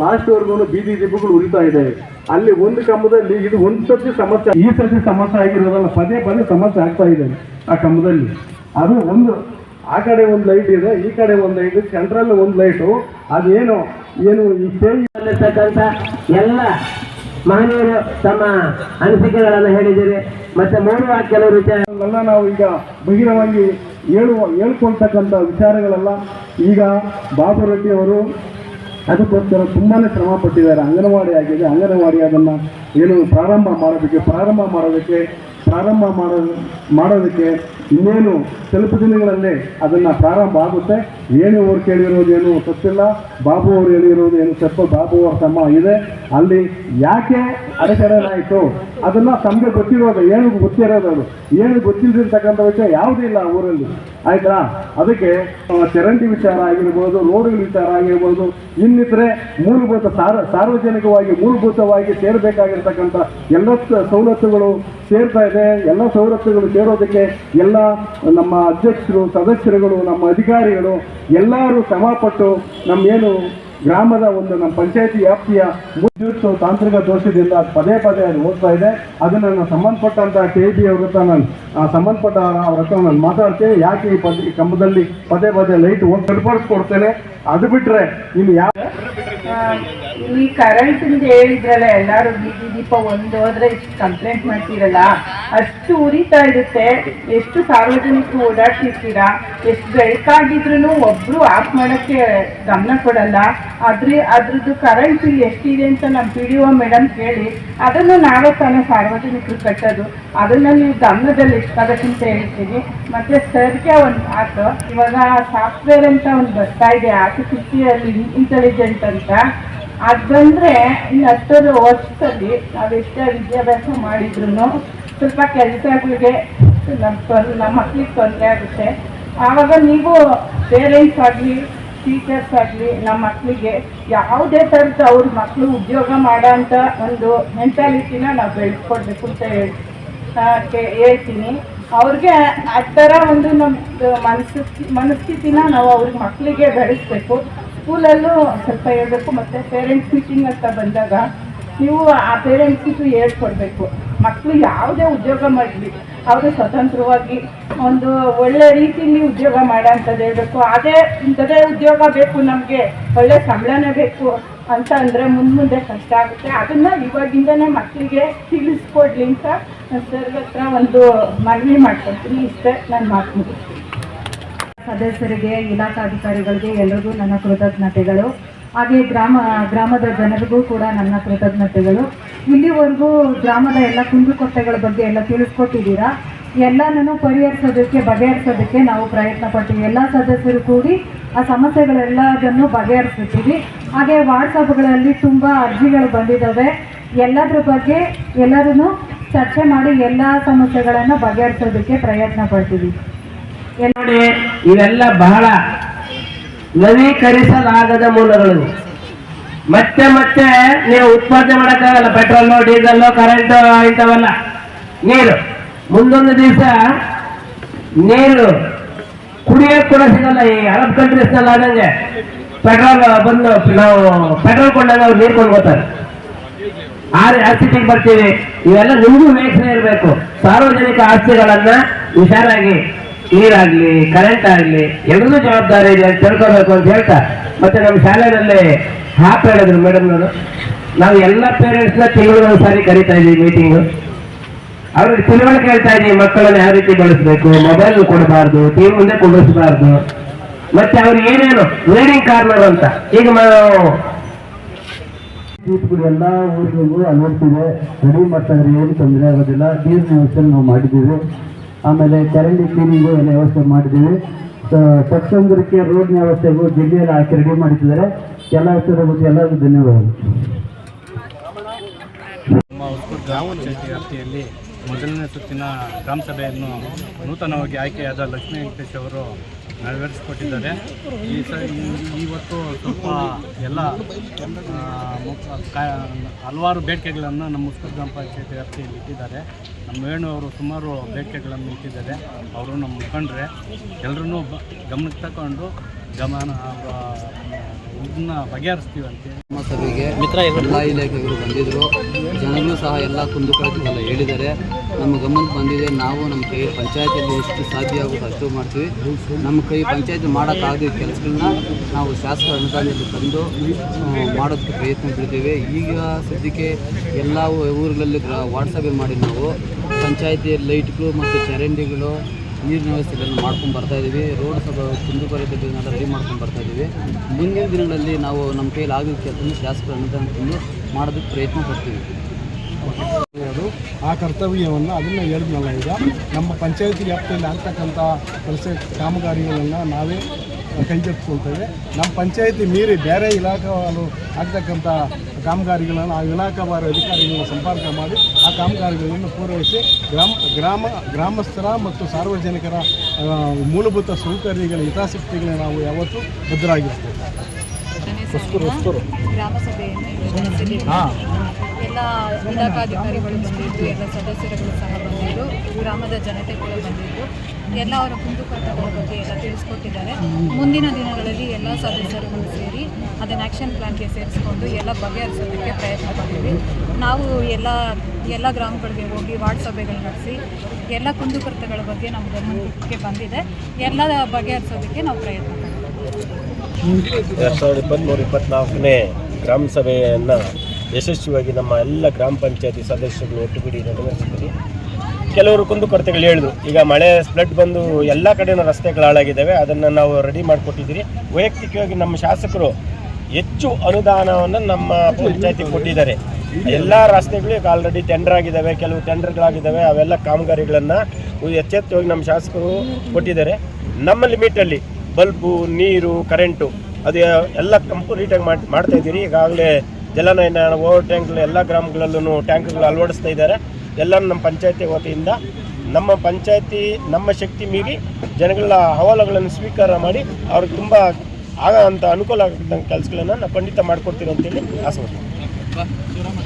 ಲಾಸ್ಟ್ವರೆಗೂ ಬೀದಿ ದೀಪಗಳು ಉರಿತಾ ಇದೆ. ಅಲ್ಲಿ ಒಂದು ಕಂಬದಲ್ಲಿ ಇದು ಒಂದು ಸರ್ತಿ ಸಮಸ್ಯೆ ಈ ಸರ್ತಿ ಸಮಸ್ಯೆ ಆಗಿರೋದಲ್ಲ ಪದೇ ಪದೇ ಸಮಸ್ಯೆ ಆಗ್ತಾ ಇದೆ ಆ ಕಂಬದಲ್ಲಿ. ಅದು ಒಂದು ಆ ಕಡೆ ಒಂದು ಲೈಟ್ ಇದೆ ಈ ಕಡೆ ಒಂದು ಲೈಟ್ ಸೆಂಟ್ರಲ್ ಒಂದು ಲೈಟು ಅದೇನು ಏನು ಈ ಸೇರಿರ್ತಕ್ಕಂಥ ಎಲ್ಲ ಮಹನೀಯರು ತಮ್ಮ ಅನಿಸಿಕೆಗಳನ್ನು ಹೇಳಿದ್ದೀರಿ. ಮತ್ತೆ ಮೂರು ಕೆಲವು ಎಲ್ಲ ನಾವು ಈಗ ಬಹಿರಂಗವಾಗಿ ಹೇಳುವ ಹೇಳ್ಕೊಳ್ತಕ್ಕಂಥ ವಿಚಾರಗಳೆಲ್ಲ. ಈಗ ಬಾಬು ರೆಡ್ಡಿ ಅವರು ಅದಕ್ಕೋಸ್ಕರ ತುಂಬಾ ಶ್ರಮ ಪಟ್ಟಿದ್ದಾರೆ. ಅಂಗನವಾಡಿ ಆಗಿದೆ. ಅಂಗನವಾಡಿ ಅದನ್ನು ಏನು ಪ್ರಾರಂಭ ಮಾಡೋದಕ್ಕೆ ಪ್ರಾರಂಭ ಮಾಡೋದಕ್ಕೆ, ಪ್ರಾರಂಭ ಮಾಡೋ ಮಾಡೋದಕ್ಕೆ ಇನ್ನೇನು ಸ್ವಲ್ಪ ದಿನಗಳಲ್ಲೇ ಅದನ್ನು ಪ್ರಾರಂಭ ಆಗುತ್ತೆ. ಏನು ಅವ್ರು ಏನು ಗೊತ್ತಿಲ್ಲ. ಬಾಬು ಅವರು ಹೇಳಿರೋದು ಏನು ಸ್ವಲ್ಪ ಬಾಬು ಅವ್ರ ತಮ್ಮ ಇದೆ. ಅಲ್ಲಿ ಯಾಕೆ ಅಡೆತಡೆನಾಯಿತು ಅದನ್ನು ತಮಗೆ ಗೊತ್ತಿರೋದು. ಏನು ಗೊತ್ತಿರೋದು ಅದು? ಏನು ಗೊತ್ತಿಲ್ದಿರ್ತಕ್ಕಂಥ ವಿಷಯ ಯಾವುದೂ ಇಲ್ಲ ಊರಲ್ಲಿ. ಆಯಿತಾ? ಅದಕ್ಕೆ ಚರಂಡಿ ವಿಚಾರ ಆಗಿರ್ಬೋದು ರೋಡ್ಗಳ ವಿಚಾರ ಆಗಿರ್ಬೋದು, ಇನ್ನಿತರೆ ಮೂಲಭೂತ ಸಾರ, ಸಾರ್ವಜನಿಕವಾಗಿ ಮೂಲಭೂತವಾಗಿ ಸೇರಬೇಕಾಗಿರ್ತಕ್ಕಂಥ ಎಲ್ಲ ಸವಲತ್ತುಗಳು ಸೇರ್ತಾ ಇದೆ. ಎಲ್ಲ ಸವಲತ್ತುಗಳು ಸೇರೋದಕ್ಕೆ ಎಲ್ಲ ನಮ್ಮ ಅಧ್ಯಕ್ಷರು, ಸದಸ್ಯರುಗಳು, ನಮ್ಮ ಅಧಿಕಾರಿಗಳು ಎಲ್ಲರೂ ಶ್ರಮಪಟ್ಟು ನಮ್ಮೇನು ಗ್ರಾಮದ ಒಂದು ನಮ್ಮ ಪಂಚಾಯತಿ ವ್ಯಾಪ್ತಿಯ ವಿದ್ಯುತ್ ತಾಂತ್ರಿಕ ದೋಷದಿಂದ ಪದೇ ಪದೇ ಅದು ಓದ್ತಾ ಇದೆ. ಅದನ್ನು ನಾನು ಸಂಬಂಧಪಟ್ಟಂತ ಕೆ ಬಿ ಅವ್ರ ಹತ್ರ ನಾನು ಸಂಬಂಧಪಟ್ಟ ಅವ್ರ ಹತ್ರ ನಾನು ಮಾತಾಡ್ತೇನೆ. ಯಾಕೆ ಈ ಪದ ಕಂಬದಲ್ಲಿ ಪದೇ ಪದೇ ಲೈಟ್ ಹೋಗಿ ಸರಿಪಡಿಸ್ಕೊಡ್ತೇನೆ ಅದು ಬಿಟ್ರೆ ಇನ್ನು ಯಾವ ಈ ಕರೆಂಟ್ ಹೇಳಿದ್ರಲ್ಲ ಎಲ್ಲಾರು ಬೀದಿ ದೀಪ ಒಂದು ಹೋದ್ರೆ ಇಷ್ಟು ಕಂಪ್ಲೇಂಟ್ ಮಾಡ್ತೀರಲ್ಲ? ಅಷ್ಟು ಉರಿತಾ ಇರುತ್ತೆ. ಎಷ್ಟು ಸಾರ್ವಜನಿಕರು ಓಡಾಡ್ತಿರ್ತೀರಾ? ಎಷ್ಟು ಬೆಳಕಾಗಿದ್ರು ಒಬ್ರು ಆಫ್ ಮಾಡಕ್ಕೆ ಗಮನ ಕೊಡಲ್ಲ. ಅದ್ರ ಅದ್ರದ್ದು ಕರೆಂಟ್ ಬಿಲ್ ಎಷ್ಟಿದೆ ಅಂತ ನಮ್ಮ ಪಿ ಡಿ ಒ ಮೇಡಮ್ ಕೇಳಿ, ಅದನ್ನು ನಾವೇ ತಾನೇ ಸಾರ್ವಜನಿಕರು ಕಟ್ಟೋದು. ಅದನ್ನ ನೀವು ಗಮನದಲ್ಲಿ ಇಟ್ಕೋಬೇಕಂತ ಹೇಳ್ತೀನಿ. ಮತ್ತೆ ಸರ್ಗೆ ಒಂದು ಮಾತು, ಇವಾಗ ಸಾಫ್ಟ್ವೇರ್ ಅಂತ ಒಂದು ಬರ್ತಾ ಇದೆ ಆರ್ಟಿಫಿಷಿಯಲ್ ಇಂಟೆಲಿಜೆಂಟ್ ಅಂತ. ಅದು ಬಂದರೆ ಇನ್ನು ಅಷ್ಟೊಂದು ವರ್ಷದಲ್ಲಿ ನಾವೆಷ್ಟೇ ವಿದ್ಯಾಭ್ಯಾಸ ಮಾಡಿದ್ರು ಸ್ವಲ್ಪ ಕೆಲಸಗಳಿಗೆ ನಮ್ಮ ತೊಂದ್ರೆ ನಮ್ಮ ಮಕ್ಳಿಗೆ ತೊಂದರೆ ಆಗುತ್ತೆ. ಆವಾಗ ನೀವು ಪೇರೆಂಟ್ಸ್ ಆಗಲಿ, ಟೀಚರ್ಸ್ ಆಗಲಿ ನಮ್ಮ ಮಕ್ಕಳಿಗೆ ಯಾವುದೇ ಥರದ ಅವ್ರ ಮಕ್ಕಳು ಉದ್ಯೋಗ ಮಾಡೋಂಥ ಒಂದು ಮೆಂಟಾಲಿಟಿನ ನಾವು ಬೆಳೆಸ್ಕೊಡ್ಬೇಕು ಅಂತ ಹೇಳಿ ಹೇಳ್ತೀನಿ. ಅವ್ರಿಗೆ ಆ ಥರ ಒಂದು ನಮ್ಮ ಮನಸ್ಥಿತಿ ಮನಸ್ಥಿತಿನ ನಾವು ಅವ್ರ ಮಕ್ಕಳಿಗೆ ಬೆಳೆಸ್ಬೇಕು. ಸ್ಕೂಲಲ್ಲೂ ಸ್ವಲ್ಪ ಹೇಳಬೇಕು, ಮತ್ತು ಪೇರೆಂಟ್ಸ್ ಮೀಟಿಂಗ್ ಅಂತ ಬಂದಾಗ ನೀವು ಆ ಪೇರೆಂಟ್ಸಿಗೂ ಹೇಳ್ಕೊಡ್ಬೇಕು. ಮಕ್ಕಳು ಯಾವುದೇ ಉದ್ಯೋಗ ಮಾಡಲಿ, ಅವರು ಸ್ವತಂತ್ರವಾಗಿ ಒಂದು ಒಳ್ಳೆ ರೀತಿಯಲ್ಲಿ ಉದ್ಯೋಗ ಮಾಡೋ ಅಂಥದ್ದು ಹೇಳಬೇಕು. ಅದೇ ಇಂಥದೇ ಉದ್ಯೋಗ ಬೇಕು ನಮಗೆ, ಒಳ್ಳೆ ಸಂಬಳನೇ ಬೇಕು ಅಂತ ಅಂದರೆ ಮುಂದೆ ಮುಂದೆ ಕಷ್ಟ ಆಗುತ್ತೆ. ಅದನ್ನು ಇವಾಗಿಂದನೇ ಮಕ್ಕಳಿಗೆ ತಿಳಿಸ್ಕೊಡ್ಲಿ ಅಂತ ಸರ್ ಹತ್ರ ಒಂದು ಮನವಿ ಮಾಡ್ಕೊಳ್ತೀನಿ ಇಷ್ಟೇ ನಾನು ಮಾತು ಮುಗಿಸ್ತೀನಿ. ಸದಸ್ಯರಿಗೆ ಇಲಾಖಾಧಿಕಾರಿಗಳಿಗೆ ಎಲ್ಲರಿಗೂ ನನ್ನ ಕೃತಜ್ಞತೆಗಳು. ಹಾಗೆ ಗ್ರಾಮ, ಗ್ರಾಮದ ಜನರಿಗೂ ಕೂಡ ನನ್ನ ಕೃತಜ್ಞತೆಗಳು. ಇಲ್ಲಿವರೆಗೂ ಗ್ರಾಮದ ಎಲ್ಲ ಕುಂದುಕೊರತೆಗಳ ಬಗ್ಗೆ ಎಲ್ಲ ತಿಳಿಸ್ಕೊಟ್ಟಿದ್ದೀರಾ? ಎಲ್ಲನೂ ಪರಿಹರಿಸೋದಕ್ಕೆ, ಬಗೆಹರಿಸೋದಕ್ಕೆ ನಾವು ಪ್ರಯತ್ನ ಪಡ್ತೀವಿ. ಎಲ್ಲ ಸದಸ್ಯರು ಕೂಡಿ ಆ ಸಮಸ್ಯೆಗಳೆಲ್ಲದನ್ನು ಬಗೆಹರಿಸುತ್ತೀವಿ. ಹಾಗೆ ವಾಟ್ಸಪ್ಗಳಲ್ಲಿ ತುಂಬ ಅರ್ಜಿಗಳು ಬಂದಿದ್ದಾವೆ. ಎಲ್ಲದ್ರ ಬಗ್ಗೆ ಎಲ್ಲರೂ ಚರ್ಚೆ ಮಾಡಿ ಎಲ್ಲ ಸಮಸ್ಯೆಗಳನ್ನು ಬಗೆಹರಿಸೋದಕ್ಕೆ ಪ್ರಯತ್ನ ಪಡ್ತೀವಿ. ನೋಡಿ, ಇವೆಲ್ಲ ಬಹಳ ನವೀಕರಿಸಲಾಗದ ಮೂಲಗಳು. ಮತ್ತೆ ಮತ್ತೆ ನೀವು ಉತ್ಪಾದನೆ ಮಾಡೋಕ್ಕಾಗಲ್ಲ, ಪೆಟ್ರೋಲ್, ಡೀಸೆಲ್ ಕರೆಂಟ್ ಇಂಥವೆಲ್ಲ. ನೀರು. ಮುಂದೊಂದು ದಿವಸ ನೀರು ಕುಡಿಯೋ ಕೂಡ ಸಿಗಲ್ಲ ಈ ಅರಬ್ ಕಂಟ್ರೀಸ್ನಲ್ಲಿ ಆದಂಗೆ. ಪೆಟ್ರೋಲ್ ಬಂದು ನಾವು ಪೆಟ್ರೋಲ್ ಕೊಂಡಾಗ ಅವ್ರು ನೀರು ಕೊಂಡ್ಕೋತಾರೆ. ಆರ್ ಆಸ್ತಿಗೆ ಬರ್ತೀವಿ. ಇವೆಲ್ಲ ನಿಮಗೂ ವೀಕ್ಷಣೆ ಇರಬೇಕು. ಸಾರ್ವಜನಿಕ ಆಸ್ತಿಗಳನ್ನ ಹುಷಾರಾಗಿ ನೀರಾಗ್ಲಿ ಕರೆಂಟ್ ಆಗ್ಲಿ ಎಲ್ಲರೂ ಜವಾಬ್ದಾರಿ ಇದೆ ತಿಳ್ಕೋಬೇಕು ಅಂತ ಹೇಳ್ತಾ. ಮತ್ತೆ ನಮ್ಮ ಶಾಲೆಯಲ್ಲಿ ಹಾಪ್ ಹೇಳಿದ್ರು ಮೇಡಮ್ನವರು ನಾವು ಎಲ್ಲ ಪೇರೆಂಟ್ಸ್ನ ತಿಂಗಳಿಗೆ ಸಾರಿ ಕರಿತಾ ಇದ್ದೀವಿ ಮೀಟಿಂಗು ಅವ್ರಿಗೆ ತಿಳುವಳಿಕೆ ಹೇಳ್ತಾ ಇದೀವಿ ಮಕ್ಕಳನ್ನ ಯಾವ ರೀತಿ ಬಳಸ್ಬೇಕು ಮೊಬೈಲ್ ಕೊಡಬಾರ್ದು ಟಿವಿ ಮುಂದೆ ಕೊಡಿಸಬಾರ್ದು ಮತ್ತೆ ಅವ್ರಿಗೆ ಏನೇನು ರೀಡಿಂಗ್ ಕಾರ್ನರ್ ಅಂತ. ಈಗ ನಾವು ಎಲ್ಲ ಊರಿಗೂ ಅಳವಡಿಸಿದೆ ರೆಡಿ ಇದ್ರೆ ಏನು ತೊಂದರೆ ಆಗೋದಿಲ್ಲ. ನೀರಿನ ವ್ಯವಸ್ಥೆ ನಾವು ಮಾಡಿದ್ದೀವಿ. ಆಮೇಲೆ ಚರಂಡಿ ಕ್ಲೀನಿಂಗು ಎಲ್ಲ ವ್ಯವಸ್ಥೆ ಮಾಡಿದ್ದೀವಿ. ಸತ್ಸಂದ್ರಕ್ಕೆ ರೋಡ್ನ ವ್ಯವಸ್ಥೆಗೂ ಜಿಲ್ಲೆಯಲ್ಲಿ ಹಾಕಿ ರೆಡಿ ಮಾಡಿದ್ದಾರೆ ಎಲ್ಲ ವ್ಯವಸ್ಥೆ ಬಗ್ಗೆ ಎಲ್ಲರಿಗೂ ಧನ್ಯವಾದಗಳು. ನಮ್ಮ ಗ್ರಾಮ ಪಂಚಾಯತಿ ಮೊದಲನೇ ಸುತ್ತಿನ ಗ್ರಾಮಸಭೆಯನ್ನು ನೂತನವಾಗಿ ಆಯ್ಕೆಯಾದ ಲಕ್ಷ್ಮೀ ವೆಂಕಟೇಶ್ ಅವರು ನೆರವೇರಿಸಿಕೊಟ್ಟಿದ್ದಾರೆ ಈ ಸ ಇವತ್ತು ಸ್ವಲ್ಪ ಎಲ್ಲ ಹಲವಾರು ಬೇಡಿಕೆಗಳನ್ನು ನಮ್ಮ ಮುಸ್ಕರ್ ಗ್ರಾಮ ಪಂಚಾಯತಿ ವ್ಯಾಪ್ತಿಯಲ್ಲಿ ಇಟ್ಟಿದ್ದಾರೆ. ನಮ್ಮ ವೇಣು ಅವರು ಸುಮಾರು ಬೇಡಿಕೆಗಳನ್ನು ಇಟ್ಟಿದ್ದಾರೆ. ಅವರು ನಮ್ಮ ಮುಖಂಡ್ರೆ. ಎಲ್ಲರೂ ಗಮನಕ್ಕೆ ತಗೊಂಡು ಗಮನ ಇದನ್ನ ಬಗೆಹರಿಸ್ತೀವಂತೆ ನಮ್ಮ ಸಭೆಗೆ ಎಲ್ಲ ಇಲಾಖೆಗಳು ಬಂದಿದ್ದರು ಜನರು ಸಹ ಎಲ್ಲ ಕುಂದುಕೊರತೆಲ್ಲ ಹೇಳಿದ್ದಾರೆ. ನಮ್ಮ ಗಮನಕ್ಕೆ ಬಂದಿದೆ. ನಾವು ನಮ್ಮ ಕೈ ಪಂಚಾಯತಿಯಲ್ಲಿ ಎಷ್ಟು ಸಾಧ್ಯ ಆಗುತ್ತೋ ಅಷ್ಟು ಮಾಡ್ತೀವಿ. ನಮ್ಮ ಕೈ ಪಂಚಾಯತಿ ಮಾಡೋಕ್ಕಾಗದ ಕೆಲಸಗಳನ್ನ ನಾವು ಶಾಸಕ ಅನುದಾನದಲ್ಲಿ ತಂದು ಮಾಡೋದಕ್ಕೆ ಪ್ರಯತ್ನ ಬಿಡ್ತೇವೆ ಈಗ ಸದ್ಯಕ್ಕೆ ಎಲ್ಲ ಊರುಗಳಲ್ಲಿ ಗ್ರಾ- ವಾರ್ಡ್ ಮಾಡಿ ನಾವು. ಪಂಚಾಯತಿ ಲೈಟ್ಗಳು ಮತ್ತು ಚರಂಡಿಗಳು ನೀರಿನ ವ್ಯವಸ್ಥೆಗಳನ್ನು ಮಾಡ್ಕೊಂಡು ಬರ್ತಾ ಇದ್ದೀವಿ ರೋಡ್ ಸ್ವಲ್ಪ ಕುಂದು ಕೊರತೆಗಳನ್ನ ರೆಡಿ ಮಾಡ್ಕೊಂಡು ಬರ್ತಾ ಇದ್ದೀವಿ ಮುಂದಿನ ದಿನಗಳಲ್ಲಿ ನಾವು ನಮ್ಮ ಕೈಯಲ್ಲಿ ಆಗಿದ್ದ ಕೆಲಸ ಶಾಸಕರ ಅನುದಾನ ಮಾಡೋದಕ್ಕೆ ಪ್ರಯತ್ನ ಪಡ್ತೀವಿ. ಆ ಕರ್ತವ್ಯವನ್ನು ಅದನ್ನು ಹೇಳಿದ್ನಲ್ಲ ಈಗ. ನಮ್ಮ ಪಂಚಾಯತಿ ವ್ಯಾಪ್ತಿಯಲ್ಲಿ ಆಗ್ತಕ್ಕಂಥ ಕೆಲಸ ಕಾಮಗಾರಿಗಳನ್ನು ನಾವೇ ಕೈಗೆತ್ತಿಕೊಳ್ತೇವೆ ನಮ್ಮ ಪಂಚಾಯಿತಿ ಮೀರಿ ಬೇರೆ ಇಲಾಖೆಗಳು ಆಗ್ತಕ್ಕಂಥ ಕಾಮಗಾರಿಗಳನ್ನು ಆ ಇಲಾಖಾವಾರ ಅಧಿಕಾರಿಗಳನ್ನು ಸಂಪರ್ಕ ಮಾಡಿ ಆ ಕಾಮಗಾರಿಗಳನ್ನು ಪೂರೈಸಿ ಗ್ರಾಮ ಗ್ರಾಮ ಗ್ರಾಮಸ್ಥರ ಮತ್ತು ಸಾರ್ವಜನಿಕರ ಮೂಲಭೂತ ಸೌಕರ್ಯಗಳ ಹಿತಾಸಕ್ತಿಗಳನ್ನ ನಾವು ಯಾವತ್ತೂ ನಡೆಸಿದ್ದೀವಿ. ಎಲ್ಲ ಇಲಾಖಾಧಿಕಾರಿಗಳು ಬಂದಿದ್ದು ಎಲ್ಲ ಸದಸ್ಯರುಗಳು ಸಹ ಬಂದಿದ್ದು ಗ್ರಾಮದ ಜನತೆ ಕೂಡ ಬಂದಿದ್ದು ಎಲ್ಲ ಅವರ ಕುಂದುಕೊರತೆಗಳ ಬಗ್ಗೆ ಎಲ್ಲ ತಿಳಿಸ್ಕೊಟ್ಟಿದ್ದಾರೆ. ಮುಂದಿನ ದಿನಗಳಲ್ಲಿ ಎಲ್ಲ ಸದಸ್ಯರುಗಳು ಸೇರಿ ಅದನ್ನು ಆ್ಯಕ್ಷನ್ ಪ್ಲ್ಯಾನ್ಗೆ ಸೇರಿಸ್ಕೊಂಡು ಎಲ್ಲ ಬಗೆಹರಿಸೋದಕ್ಕೆ ಪ್ರಯತ್ನ ಪಡ್ತೀವಿ ನಾವು ಎಲ್ಲ ಎಲ್ಲ ಗ್ರಾಮಗಳಿಗೆ ಹೋಗಿ ವಾರ್ಡ್ ಸಭೆಗಳು ನಡೆಸಿ ಎಲ್ಲ ಕುಂದುಕೊರತೆಗಳ ಬಗ್ಗೆ ನಮ್ಮ ಗಮನಕ್ಕೆ ಬಂದಿದೆ. ಎಲ್ಲ ಬಗೆಹರಿಸೋದಕ್ಕೆ ನಾವು ಪ್ರಯತ್ನ ಎರಡು ಸಾವಿರದ ಇಪ್ಪತ್ತ್ಮೂರು ಇಪ್ಪತ್ತ್ನಾಲ್ಕನೇ ಗ್ರಾಮ ಸಭೆಯನ್ನು ಯಶಸ್ವಿಯಾಗಿ ನಮ್ಮ ಎಲ್ಲ ಗ್ರಾಮ ಪಂಚಾಯತಿ ಸದಸ್ಯರು ಒಟ್ಟುಗೂಡಿ ನೆರವೇರಿಸಿದ್ದೀರಿ ಕೆಲವರು ಕುಂದುಕೊರತೆಗಳು ಹೇಳಿದ್ರು. ಈಗ ಮಳೆ ಫ್ಲಡ್ ಬಂದು ಎಲ್ಲ ಕಡೆನೂ ರಸ್ತೆಗಳು ಹಾಳಾಗಿದ್ದಾವೆ. ಅದನ್ನು ನಾವು ರೆಡಿ ಮಾಡಿಕೊಟ್ಟಿದ್ದೀರಿ. ವೈಯಕ್ತಿಕವಾಗಿ ನಮ್ಮ ಶಾಸಕರು ಹೆಚ್ಚು ಅನುದಾನವನ್ನು ನಮ್ಮ ಪಂಚಾಯತಿ ಕೊಟ್ಟಿದ್ದಾರೆ. ಎಲ್ಲ ರಸ್ತೆಗಳು ಈಗ ಆಲ್ರೆಡಿ ಟೆಂಡರ್ ಆಗಿದ್ದಾವೆ. ಕೆಲವು ಟೆಂಡರ್ಗಳಾಗಿದ್ದಾವೆ ಅವೆಲ್ಲ ಕಾಮಗಾರಿಗಳನ್ನು ಎಚ್ಚೆತ್ತವಾಗಿ ನಮ್ಮ ಶಾಸಕರು ಕೊಟ್ಟಿದ್ದಾರೆ. ನಮ್ಮ ಲಿಮಿಟಲ್ಲಿ ಬಲ್ಬು, ನೀರು ಕರೆಂಟು ಅದು ಎಲ್ಲ ಕಂಪ್ಲೀಟಾಗಿ ಮಾಡಿ, ಮಾಡ್ತಾ ಇದ್ದೀರಿ. ಈಗಾಗಲೇ ಜಲನಯನ ಓವರ್ ಟ್ಯಾಂಕ್ಗಳು ಎಲ್ಲ ಗ್ರಾಮಗಳಲ್ಲೂ ಟ್ಯಾಂಕ್ಗಳು ಅಳವಡಿಸ್ತಾ ಇದ್ದಾರೆ. ಎಲ್ಲರೂ ನಮ್ಮ ಪಂಚಾಯತಿ ವತಿಯಿಂದ ನಮ್ಮ ಪಂಚಾಯತಿ, ನಮ್ಮ ಶಕ್ತಿ ಮೀರಿ ಜನಗಳ ಹವಾಲುಗಳನ್ನು ಸ್ವೀಕಾರ ಮಾಡಿ ಅವ್ರಿಗೆ ತುಂಬ ಆಗ ಅಂತ ಅನುಕೂಲ ಆಗತಕ್ಕಂಥ ಕೆಲಸಗಳನ್ನು ನಾವು ಖಂಡಿತ ಮಾಡಿಕೊಡ್ತೀವಿ ಅಂತೇಳಿ ಆಸೆ